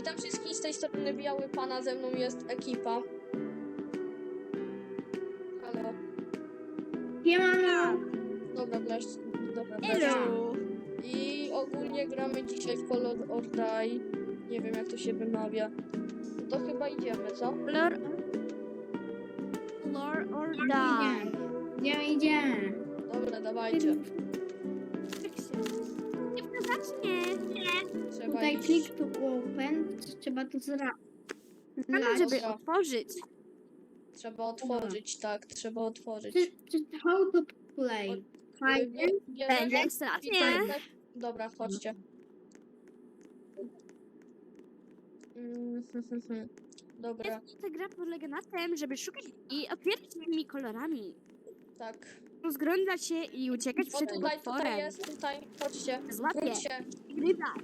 Witam wszystkich z tej strony Biały Pana, ze mną jest ekipa. Halo. Siemano! Dobra, wreszcie. Dobra. Hello! I ogólnie gramy dzisiaj w Color or Die. Nie wiem jak to się wymawia. To chyba idziemy, co? Lord, Lord or die. Idziemy, idziemy. Dobra, dawajcie. Tutaj iść. click to open, trzeba to zra... Zlać. żeby Dobra. otworzyć. Trzeba otworzyć, tak, trzeba otworzyć. Czy, czy how to play? Fajnie? Będzie strasznie. Dobra, chodźcie. Mm, Dobra, Ta gra polega na tym, żeby szukać i otwierać tymi kolorami. tak. Rozglądać się i uciekać O, przed tutaj, tutaj potworem. jest, tutaj, chodźcie. Złapię. Wróćcie. Grywać.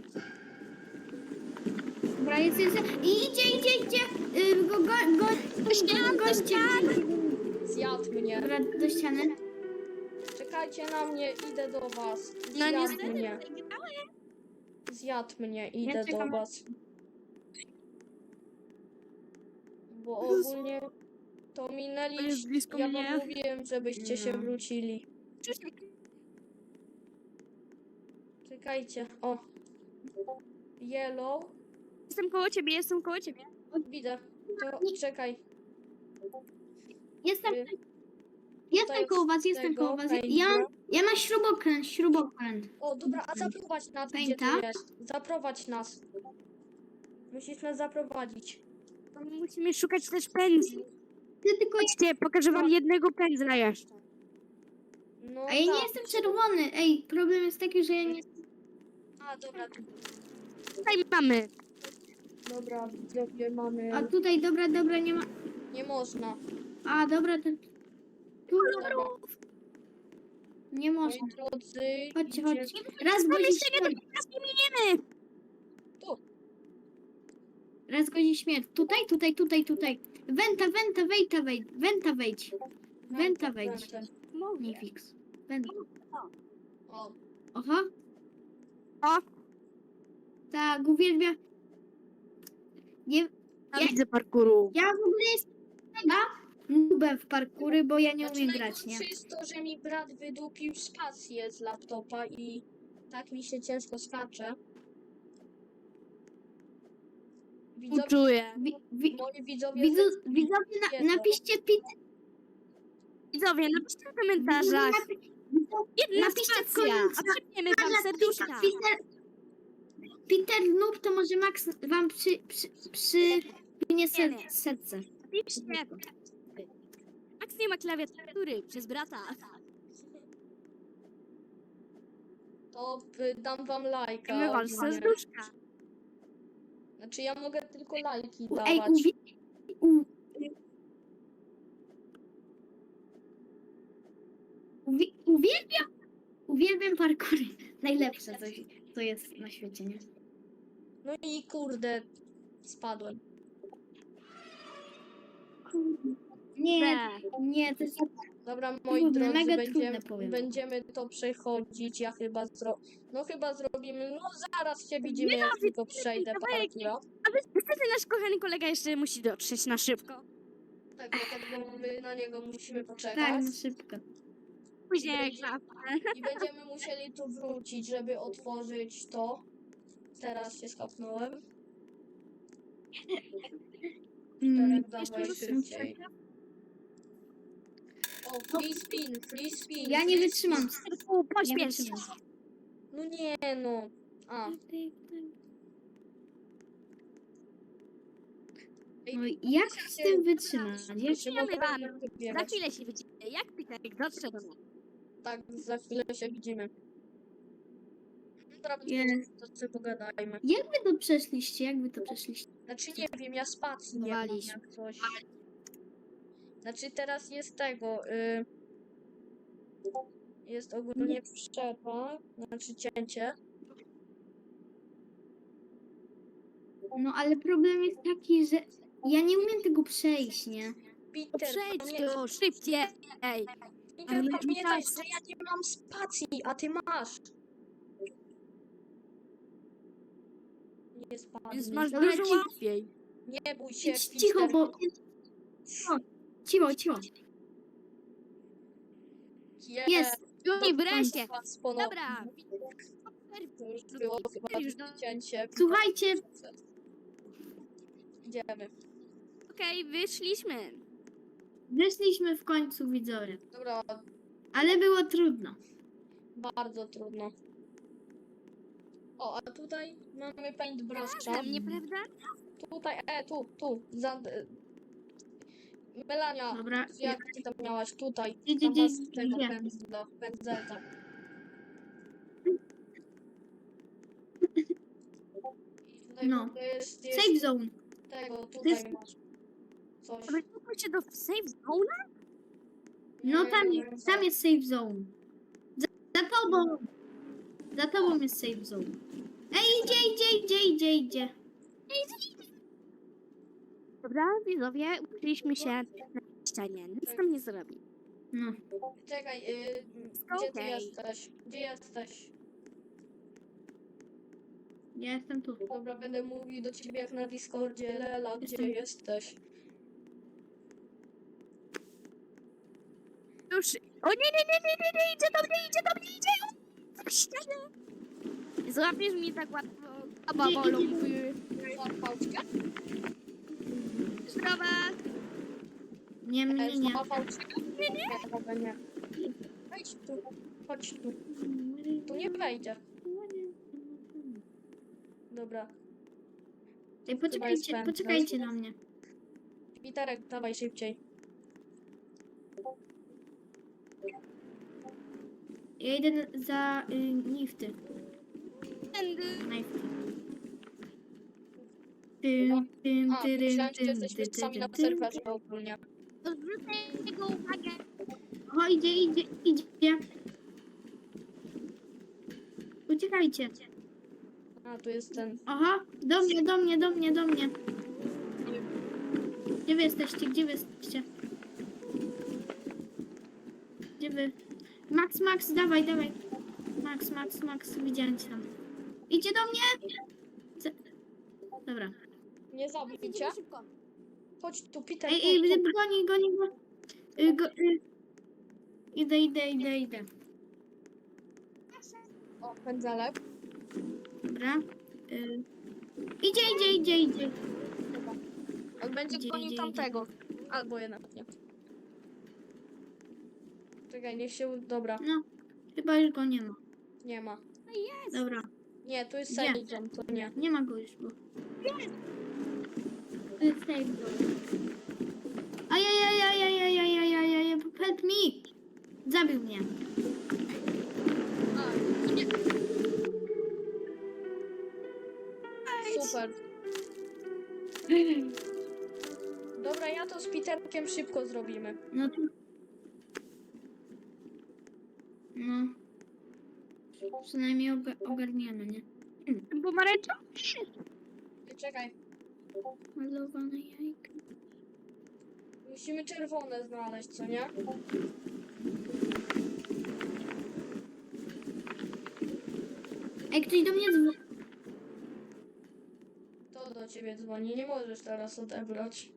Dobra, jest, jest. I idzie, idzie, idzie! Y, go, go, go, Do ścian, do ścian. Zjadł mnie. Dobra, do ściany. Czekajcie na mnie, idę do was. No Zjadł niestety, mnie. wygrałem. Zjadł mnie, idę do czekam. was. Bo ogólnie to To minęliście. jest blisko Ja mnie. wam mówiłem, żebyście się wrócili. Czekajcie, o. Yellow. Jestem koło ciebie, jestem koło ciebie. Widzę. To czekaj. Jestem, Y, jestem koło was, jestem tego koło was. Ja, ja na śrubokręt, śrubokręt. O, dobra, a zaprowadź nas, gdzie ty Painta? jest. Zaprowadź nas. Musisz nas zaprowadzić. To Musimy szukać też pędzli. Ty tylko... Chodźcie, pokażę wam jednego pędzla jeszcze. No A ja nie tak. jestem czerwony. Ej, problem jest taki, że ja nie... A, dobra, Tutaj mamy. Dobra, widzowie, mamy... A tutaj, dobra, dobra, nie ma... Nie można. A, dobra, to... Tu Dobra, nie moi można. drodzy, Chodźcie, idzie- chodźcie. Raz Ale godzi jeszcze nie śmierć. teraz nie miniemy. Tu. Raz godzi śmierć. Tutaj, tutaj, tutaj, tutaj. Wenta, wenta, wejta, wejdź. Wenta, wejdź. Wenta, wejdź. Węta. Nie fix. Wenta. O, Oho. O, Tak, uwielbiam. Nie, ja Ja- widzę parkuru. ja w ogóle jestem mega nubem w parkury, bo ja nie Znaczy, umiem grać, nie? najgorsze jest to, że mi brat wydupił spację z laptopa i tak mi się ciężko skacze. Widzowie, Uczuję. Wi, wi, moi widzowie, widzu, widzowie, na, napiszcie pit. Widzowie, napiszcie w komentarzach. Jedna Napiszcie w spacja, komentarzach. a przypniemy wam serduszka. Peter Noob to może Max wam przy, przy, przy nie ser, serce. Max nie ma klawiatury przez brata. to y, dam wam lajka. Przypniemy wam ogólnie. serduszka. Znaczy ja mogę tylko lajki Ej, dawać. uwie, u, uwie, uwielbiam, uwielbiam parkury. Najlepsze coś, co jest na świecie, nie? No i kurde, spadłem. Nie, nie, to jest Dobra, moi Trudne, drodzy, mega będziemy, trudne, powiem. będziemy to przechodzić. Ja chyba zro... No chyba zrobimy. No zaraz się widzimy, Nie jak no, tylko przejdę parkura. A wy- niestety nasz kochany kolega jeszcze musi dotrzeć na szybko. Tak, dlatego my na niego musimy poczekać. tak, no szybko. Później jak I będziemy musieli tu wrócić, żeby otworzyć to. Teraz się skapnąłem. Mm, Teraz dawaj szybciej. O, free spin, free spin. ja nie wytrzymam. Nie pośpiesz. No nie no. A, No jak z tym wytrzymać? Ja się wam. Za chwilę się widzimy. Jak Peter dotrze do nas? Tak, za chwilę się widzimy. Jest. to sobie pogadajmy. Jak wy to przeszliście? Jak wy to przeszliście? Znaczy nie wiem, ja spacji nie mam jak coś. Znaczy teraz jest tego, y... Jest ogólnie przerwa, znaczy cięcie. No ale problem jest taki, że ja nie umiem tego przejść, nie? To Peter, przejdź pamię- tu, szybciej. Ej, Peter, ale pamiętaj, że ja nie mam spacji, a ty masz. Nie Więc spadniesz. masz Dobra, dużo ci- łatwiej. Nie bój się, Idź cicho, bo... O, cicho, cicho. Jest. Jest. I wreszcie. Was ponownie. Dobra. To już było chyba Już do- cięcie. Słuchajcie, Idziemy. Okej, wyszliśmy. wyszliśmy w końcu, widzowie. Dobra, Ale było trudno. bardzo trudno. O, a tutaj mamy paintbrusha. Dla mnie, prawda? Tutaj, e, tu, tu. Za, e, Melania, Dobra. jak ty tam miałaś? Tutaj. Gdzie, masz gdzie? tego pędzla, pędzelca. I tutaj No. jest, jest Safe zone. tego, jest- tutaj masz coś. Wróćmy się do safe zone? No tam, nie, nie, tam jest safe zone. Za, za tobą. Za tobą jest safe zone. Ej, idzie, idzie, idzie, idzie, idzie. Dobra, widzowie, uczyliśmy się na ścianie. Nic tam nie zrobi. No. Czekaj, y, gdzie ty Okej. jesteś? Gdzie jesteś? Ja jestem tu. Dobra, będę mówił do ciebie jak na Discordzie. Lela, gdzie Jestem. jesteś? Już. O nie, nie, nie, nie, nie, nie, idzie do mnie, idzie do mnie, idzie! W ścianę! Złapiesz mnie tak łatwo. Oba Idzie, bolą. idzie. Złapał cię? Zdrowa! Nie, mnie nie. Złapał cię? Nie, nie. Chyba nie. Wejdź tu. Chodź tu. Tu nie wejdzie. Dobra. Ej, poczekajcie, poczekajcie na mnie. Piterek, dawaj szybciej. Ja idę za y, nifty. Tędy. Nifty. Tym, tym, A, tyrym, myślałem, że tym, jesteśmy ty, ty, sami na tym, tym. serwerze ogólnie. Odwrócę jego uwagę. O, idzie, idzie, idzie. Uciekajcie. A, tu jest ten. Aha, do mnie, do mnie, do mnie, do mnie. Gdzie wy jesteście? Gdzie wy jesteście? Gdzie wy? Max, Max, dawaj, dawaj. Max, Max, Max, widziałem cię tam. Idzie do mnie! Co? Dobra. Nie zabij cię. Chodź tu, Peter. Ej, ej, goni, goni go. Y, go y. Idę, idę, idę, idę. O, pędzelek. Dobra. Y. Idzie, idzie, idzie, idzie. Dobra. On będzie Idzie, gonił idzie, tamtego. Albo jednak nie. Czekaj, niech się... Dobra, No, chyba już go nie ma. nie ma. Dobra. Nie, tu jest? Sage Jump, to nie. Nie ma go już, bo... To jest safe zone. Ajajajajajajajajajajaj, help me! Zabił mnie. A, nie. Super. Dobra, ja to z Peterkiem szybko zrobimy. No to... No. Przynajmniej oga- ogarniemy, nie? Pomarańcza? Czekaj, Malowane jajka. musimy czerwone znaleźć, co nie? Ej, ktoś do mnie dzwoni. To do ciebie dzwoni, nie możesz teraz odebrać.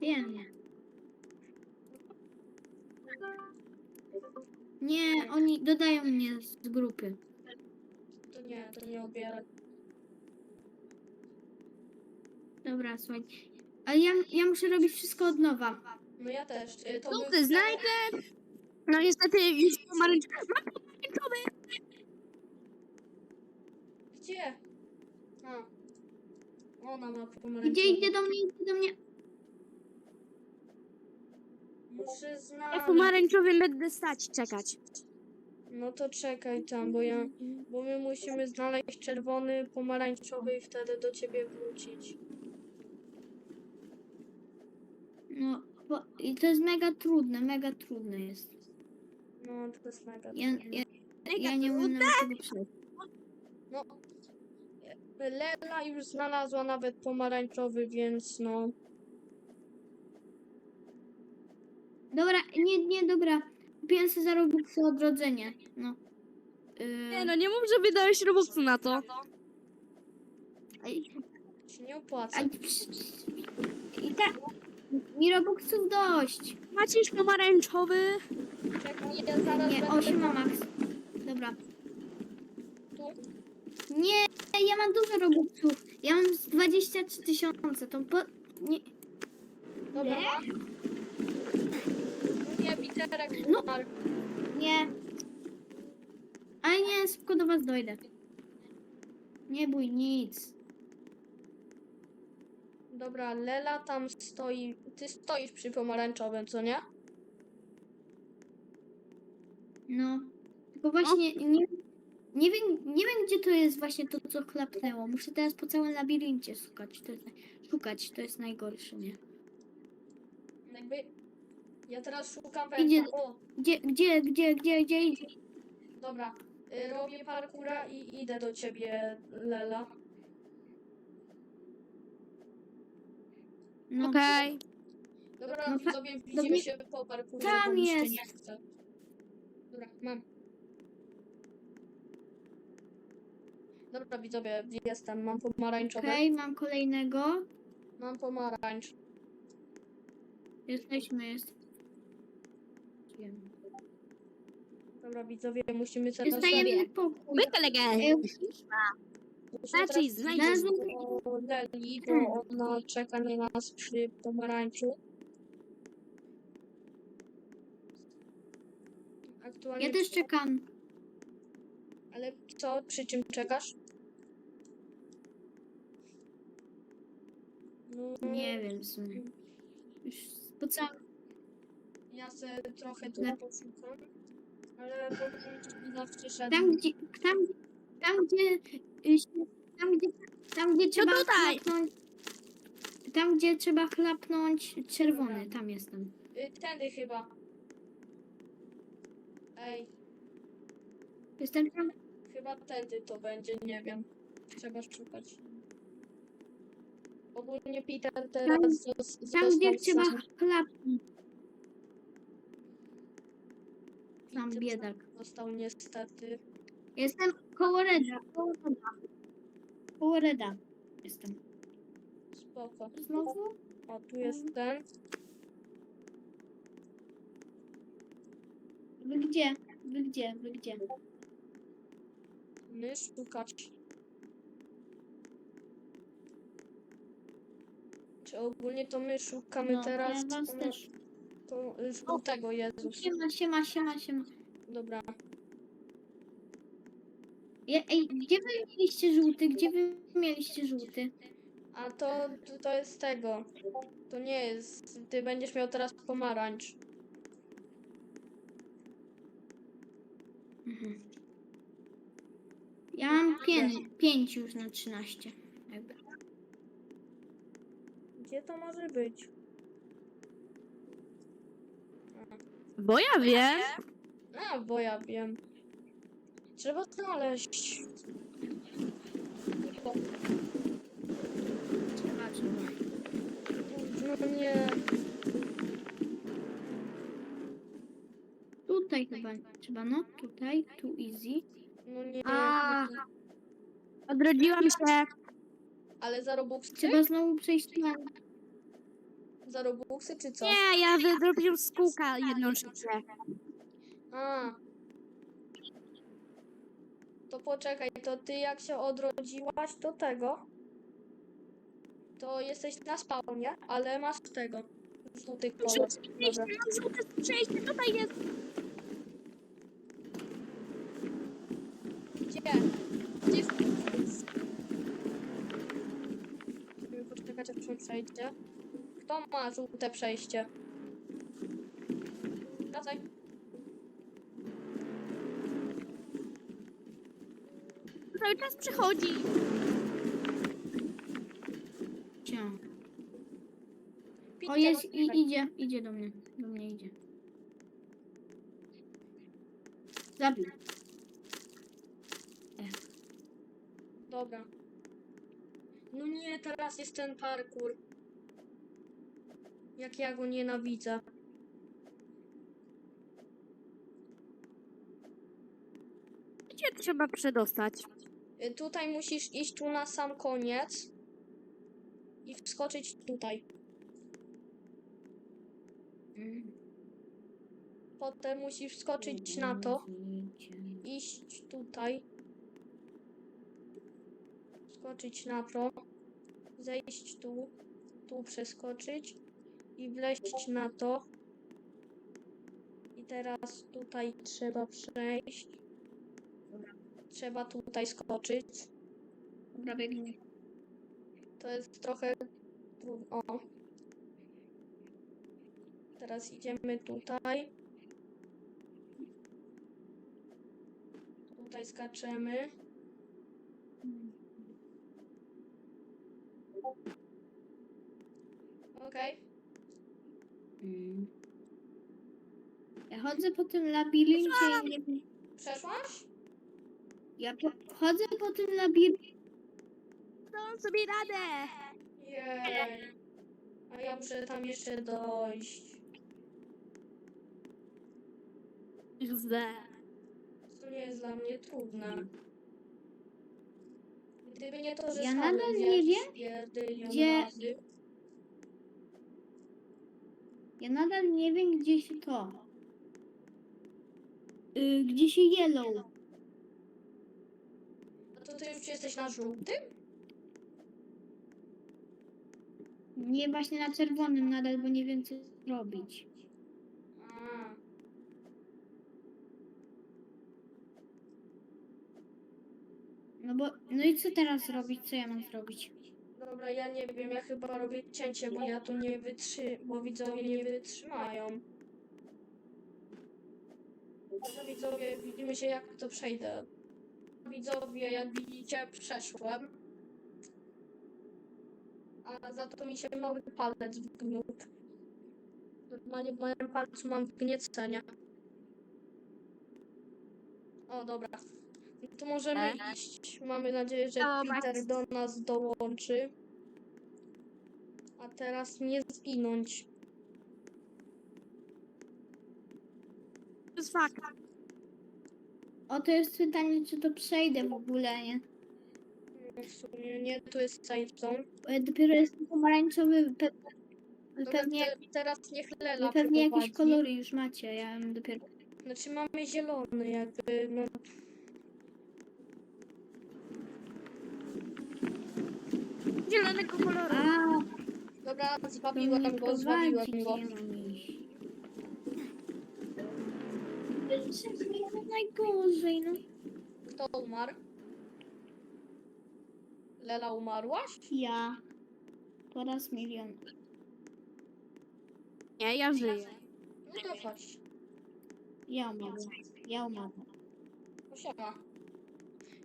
Wiem. Nie, oni dodają mnie z grupy. To nie, to nie odbieraj. Dobra, słuchaj. Ale ja, ja muszę robić wszystko od nowa. No ja też. y, To Tu był- ty znajdę. No niestety już pomarańczowy. Mam pomarańczowy. Gdzie? A. Ona ma pomarańczowy. Idzie, idzie do mnie, idzie do mnie. Muszę Ja pomarańczowy będę stać, czekać. No to czekaj tam, bo ja... Bo my musimy znaleźć czerwony, pomarańczowy i wtedy do ciebie wrócić. No, bo, i to jest mega trudne, mega trudne jest. No, to jest mega Ja, trudne. ja, ja nie umiem nawet tego przejść. No. Lela już znalazła nawet pomarańczowy, więc no. Dobra, nie, nie, dobra. Kupiłem sobie za Robuxy odrodzenie. No. Yy, Nie no, nie mów, że wydałeś Robuxu na to. Ej, Się nie opłaca. I tak. Mi Robuxów dość. Maciej pomarańczowy. Czekaj, ja zaraz Nie, będę 8 ma max. Dobra. tu. Nie, ja mam dużo Robuxów. Ja mam z 23 tysiące. To po... Nie. Dobra. Nie, Witerek No. Nie. Ale nie, szybko do was dojdę. Nie bój nic. Dobra, Lela tam stoi. Ty stoisz przy pomarańczowym, co nie? No. Tylko właśnie nie, nie, wiem, nie wiem, gdzie to jest właśnie to, co chlapnęło. Muszę teraz po całym labiryncie szukać. To jest, szukać, to jest najgorsze, nie? Jakby. Ja teraz szukam Idzie-. O, Gdzie, gdzie, gdzie, gdzie, gdzie idzie? dobra. Y, Robię parkura i idę do ciebie, Lela. No. Okej. Dobra, No ta- sobie no widzimy się po parkurze, tam bo mi się jest. nie chce. Dobra, mam. Dobra, widzowie, jestem. Mam pomarańczowy. Okej, mam kolejnego. Mam pomarańcz. Jesteśmy, jest. Dobra, widzowie, musimy Jest teraz... tajemny pokój. My musimy Raczej znajdziesz. Leli, bo ona czeka na nas przy pomarańczu. Aktualnie... Ja też czekam. Ale co, przy czym czekasz? No, Nie wiem w sumie. Już po całym... Ja se trochę tu poszukam, ale zawsze szedł. Tam gdzie, tam, tam gdzie, y, się- tam gdzie, tam gdzie trzeba tutaj. chlapnąć, tam gdzie trzeba chlapnąć czerwony, tam jestem. Y, Tędy chyba. Ej, Jestem tam, chyba tędy to będzie, nie wiem. Trzeba szukać. Ogólnie Peter teraz zos- tam gdzie został trzeba sam. chlapnąć. Tam biedak. Został niestety. Jestem koło Reda, koło Reda. Koło Reda jestem. Spoko. Znowu? O, tu jest ten. Wy gdzie? Wy gdzie? Wy gdzie? My szukać. Czy ogólnie to my szukamy No, teraz? ja was też. To żółtego Jezus. Siema, siema, siema, siema. Dobra. Ej, gdzie wy mieliście żółty? Gdzie wy mieliście żółty? A to, to, jest tego. To nie jest. Ty będziesz miał teraz pomarańcz. Mhm. Ja mam pięć, pięć już na 13. Jakby. Gdzie to może być? Bo ja wiem. A, bo ja wiem. Trzeba znaleźć. No nie. Tutaj chyba trzeba, no. Tutaj, tu easy. No nie. A. Odrodziłam się. Ale za Robuxy? Trzeba znowu przejść na... Za Robuxy czy co? Nie, ja wydrobiłam z kółka jedną szycie. A. To poczekaj, to ty jak się odrodziłaś do tego, to jesteś na spawnie, ale masz tego. Żółty kolor. Dobra. Mam żółte przejście, tutaj jest. Gdzie? Gdzie jest? Musimy poczekać aż przejdzie. Kto ma żółte przejście? Wracaj. Cały czas przychodzi. Gdzie? O, jest, i, idzie, idzie do mnie. Do mnie idzie. Zabił. Dobra. No nie, teraz jest ten parkour. Jak ja go nienawidzę. Gdzie trzeba przedostać? Y, Tutaj musisz iść tu na sam koniec i wskoczyć tutaj. Potem musisz wskoczyć na to, iść tutaj, skoczyć na to, zejść tu, tu przeskoczyć i wleźć na to. I teraz tutaj trzeba przejść. Trzeba tutaj skoczyć. Dobra, biegnij. To jest trochę trudno. O. Teraz idziemy tutaj. Tutaj skaczemy. Okej. Mm. Ja chodzę po tym labiryncie i nie wiem. Przeszłaś? Ja po, chodzę po tym labiryncie. Dam sobie radę! Jej. A ja muszę tam jeszcze dojść. Źle. To nie jest dla mnie trudne. Gdyby nie to, że Ja nadal nie wiem, pierdylion gdzie- razy. Ja nadal nie wiem, gdzie się to. Y, gdzie się yellow. No to ty już jesteś na żółtym? Nie właśnie na czerwonym nadal, bo nie wiem, co robić. A. No bo, no i co teraz robić? Co ja mam zrobić? Dobra, ja nie wiem, ja chyba robię cięcie, bo ja tu nie wytrzy... bo widzowie nie wytrzymają. Dobra, widzowie, widzimy się jak to przejdę. Widzowie, jak widzicie, przeszłem. A za to mi się mały palec wgniótł. Normalnie w moim palcu mam wgniecenie. O, dobra. No To możemy E? iść. Mamy nadzieję, że Peter do nas dołączy. A teraz nie zginąć. To jest fakt. O, to jest pytanie, czy to przejdę w ogóle, nie? No, W sumie nie, tu jest safe zone. Bo ja dopiero jestem pomarańczowy, pe Dobra, pewnie, te, teraz niech Lela pewnie jakieś prowadzi. kolory już macie, ja mam dopiero... Znaczy mamy zielony jakby, no. Zielonego koloru. A, Dobra, to zwabiłem go, zwabiłem go. mam iść. Najgorzej, no. Kto umarł? Lela umarłaś? Ja. Po raz milion. Nie, ja żyję. No to chodź. Ja umarłam. Ja umarłam. No siema.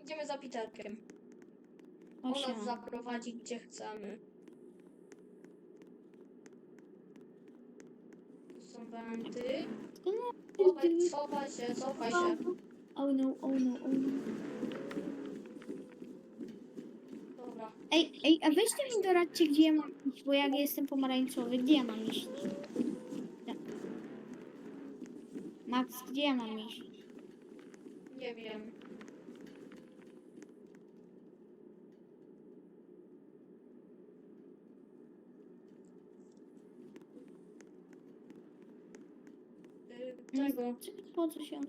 Idziemy za Peterkiem. On nas zaprowadzi gdzie chcemy. Tu są wenty. Cofaj, cofaj się, cofaj się. Oh no, oh no, oh no. Dobra. Ej, ej, a weźcie mi doradźcie, gdzie ja mam iść, bo jak jestem pomarańczowy, gdzie ja mam iść? Ja. Max, gdzie ja mam iść? Nie wiem. Tego, Czy- Po co się.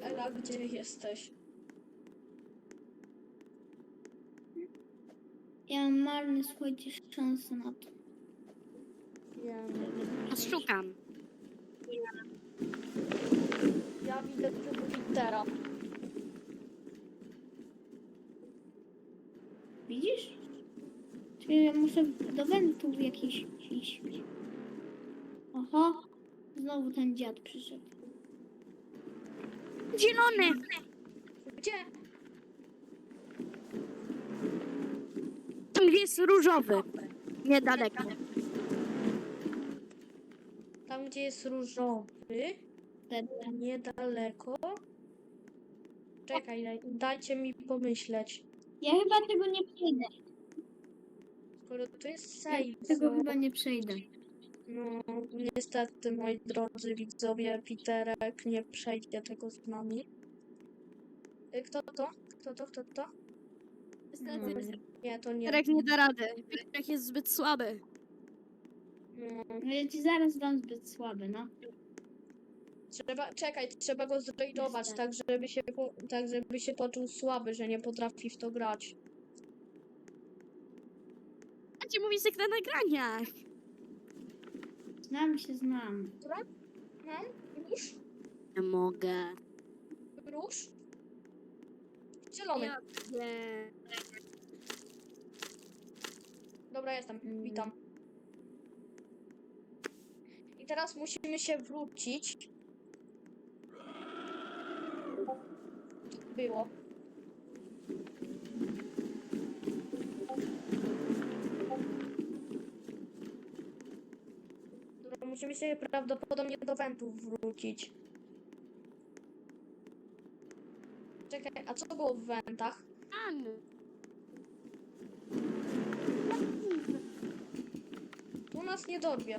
Ela, gdzie jesteś? Ja mam marne, słuchajcie, szanse na to. Ja nie wiem. Szukam. Ja widzę tylko Petera. Widzisz? Czyli ja muszę do wentów jakiś iść. Oho, znowu ten dziad przyszedł. Zielony! Gdzie? Tam gdzie jest różowy. Niedaleko. Tam, gdzie jest różowy, niedaleko. Czekaj, daj, dajcie mi pomyśleć. Ja chyba tego nie przejdę. Skoro to jest Ja safe, tego to- chyba nie przejdę. No, niestety, moi drodzy widzowie, Peterek nie przejdzie tego z nami. Y, Kto to? Kto to? Kto to? No, Nie, to nie. Piotrek nie da rady. Piotrek jest zbyt słaby. Mm, no ja ci zaraz dam zbyt słaby, no. Trzeba, czekaj, trzeba go zrejdować, Niestety. tak żeby, się, po- tak żeby się poczuł słaby, że nie potrafi w to grać. A ci mówi syk na nagraniach. Znam się, znam. Mam? Róż? Nie mogę. Róż? Zielony. Nie. Dobra, jestem. Mm. Witam. I teraz musimy się wrócić. Było. Musimy się prawdopodobnie do wentów wrócić. Czekaj, a co było w wentach? An. Tu nas nie dorwie.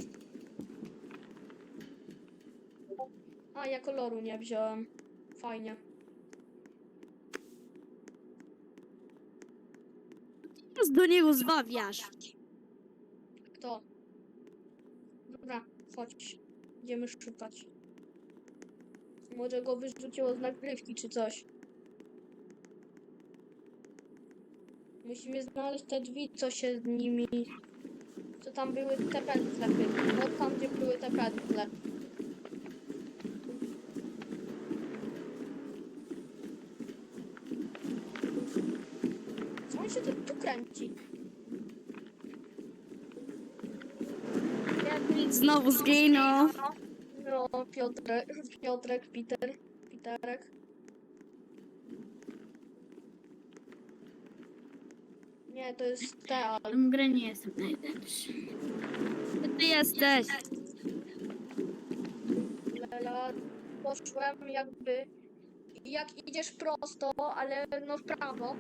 A, ja koloru nie wziąłem. Fajnie. Teraz do niego zwawiasz. Kto? Dobra, chodź. Idziemy szukać. Może go wyrzuciło z nagrywki czy coś. Musimy znaleźć te drzwi, co się z nimi... Co tam były te pętle. No tam, gdzie były te pętle. Co on się tu, tu kręci? Znowu zginął. No, Piotrek, Piotrek, Peter, Peterek. Nie, to jest Teal. W tą grę nie jestem najlepszy. Gdzie ty jesteś? Lela, poszłem jakby, jak idziesz prosto, ale no w prawo.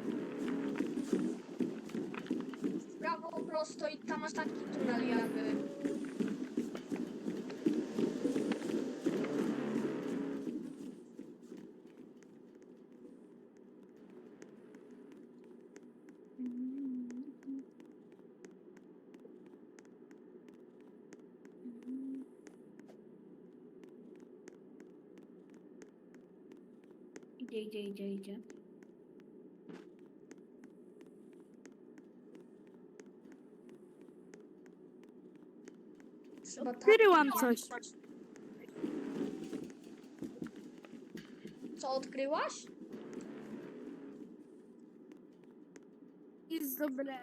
W prawo prosto i tam masz taki tunel jakby. Idzie, idzie, tak. Odkryłam coś. Co odkryłaś? Jest dobre.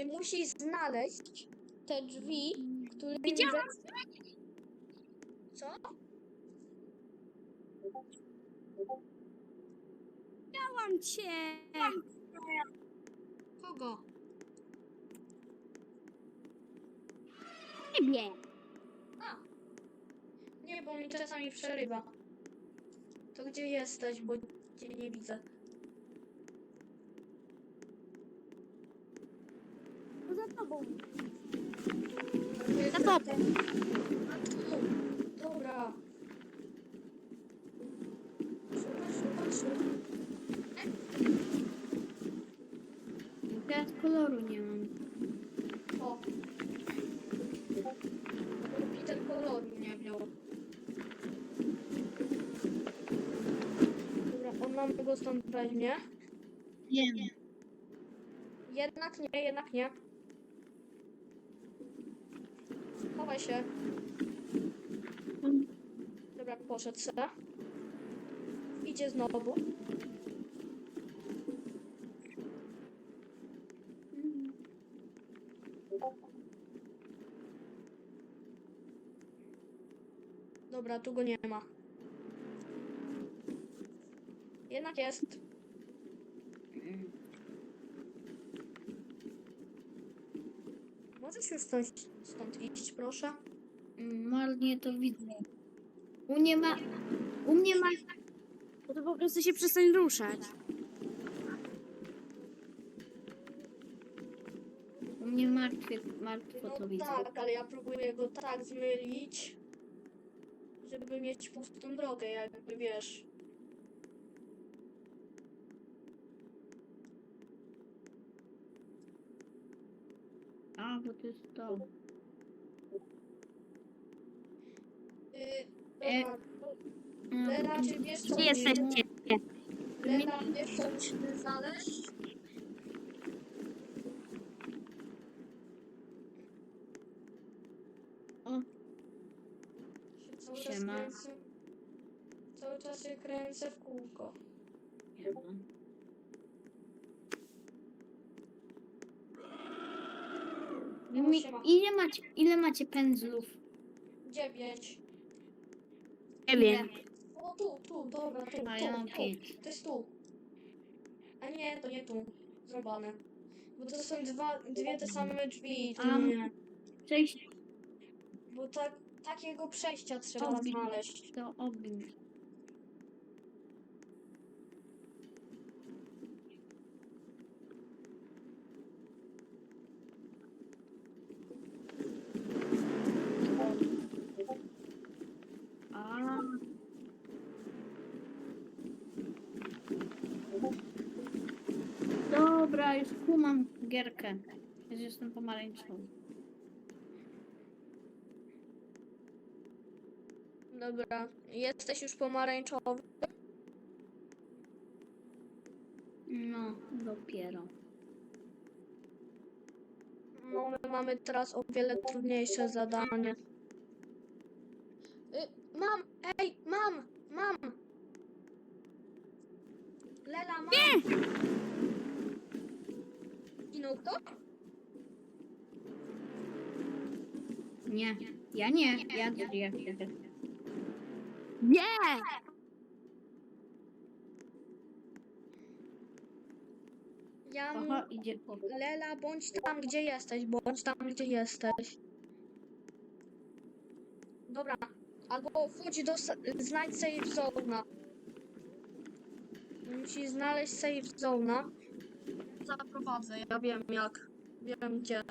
Y, Musisz znaleźć te drzwi, które... Widziałam. Co? Widziałam cię. Kogo? Ciebie. A. Nie, bo mi czasami przerywa. To gdzie jesteś, bo cię nie widzę. Za tobą. Za tobą. Dobra. Teraz koloru nie mam. O. Peter koloru nie wziął. Dobra, on nam go stąd weźmie. Wiem. Jednak nie, jednak nie. Chowaj się. Poszedł se. Idzie znowu. Dobra, tu go nie ma. Jednak jest. Możesz już stąd, stąd iść, proszę? Mm, Marnie to widzę. U mnie ma... U mnie ma... Bo to po prostu się przestań ruszać. U mnie martwie, martwo No to widzę. tak, ale ja próbuję go tak zmylić, żeby mieć pustą drogę, jakby wiesz. A, bo to jest to. Yy, E, Lena, czy wiesz co Gdzie jesteście? Lena, wiesz co musimy znaleźć? O. Się Cały czas Siema. kręcę. Cały czas się kręcę w kółko. Nie ma. Mi, ile, macie, ile macie pędzlów? Dziewięć. Nie wiem. O, tu, tu, dobra, tu, A ja mam tu, tu. pięć. To jest tu. A nie, to nie tu. Zrobane. Bo to są dwa, dwie te same drzwi. To A, nie. Cześć, Bo tak, takiego przejścia trzeba znaleźć. to obim. A. Dobra, już gierkę. Już jestem pomarańczową. Dobra, jesteś już pomarańczowy. No, dopiero. No, my mamy teraz o wiele trudniejsze zadanie. Y, mam! Ej, mam! Mam! Lela, mam! Nie! Nie, ja nie, ja żyję. Nie! Ja... Idzie. Lela, bądź tam, gdzie jesteś, bądź tam, gdzie jesteś. Dobra, albo chodź do... sa- Znajdź safe zona. Musisz znaleźć safe zona. Zaprowadzę, ja wiem jak. Wiem gdzie.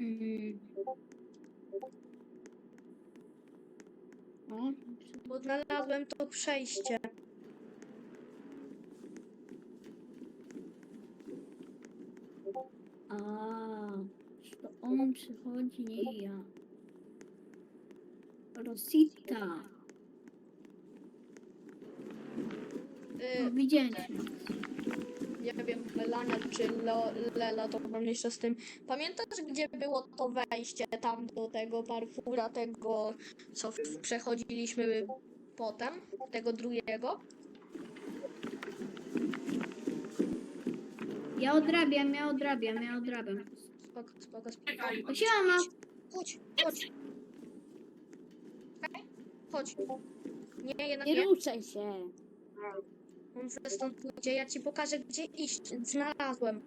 Mm. O, Bo znalazłem to przejście. a, to on przychodzi, nie ja. Rosita. Y, Widzieliśmy. nie wiem, Lelania czy Lo, Lela, to mniejsza z tym. Pamiętasz, gdzie było to wejście tam do tego parkura, tego, co w- przechodziliśmy potem, tego drugiego? Ja odrabiam, ja odrabiam, ja odrabiam. Spoko, spoko, spoko. O, siema. Chodź, chodź. Czekaj, Chodź. Nie, jednak Nie nie. ruszaj się. On ze stąd pójdzie, ja ci pokażę, gdzie iść. Znalazłem.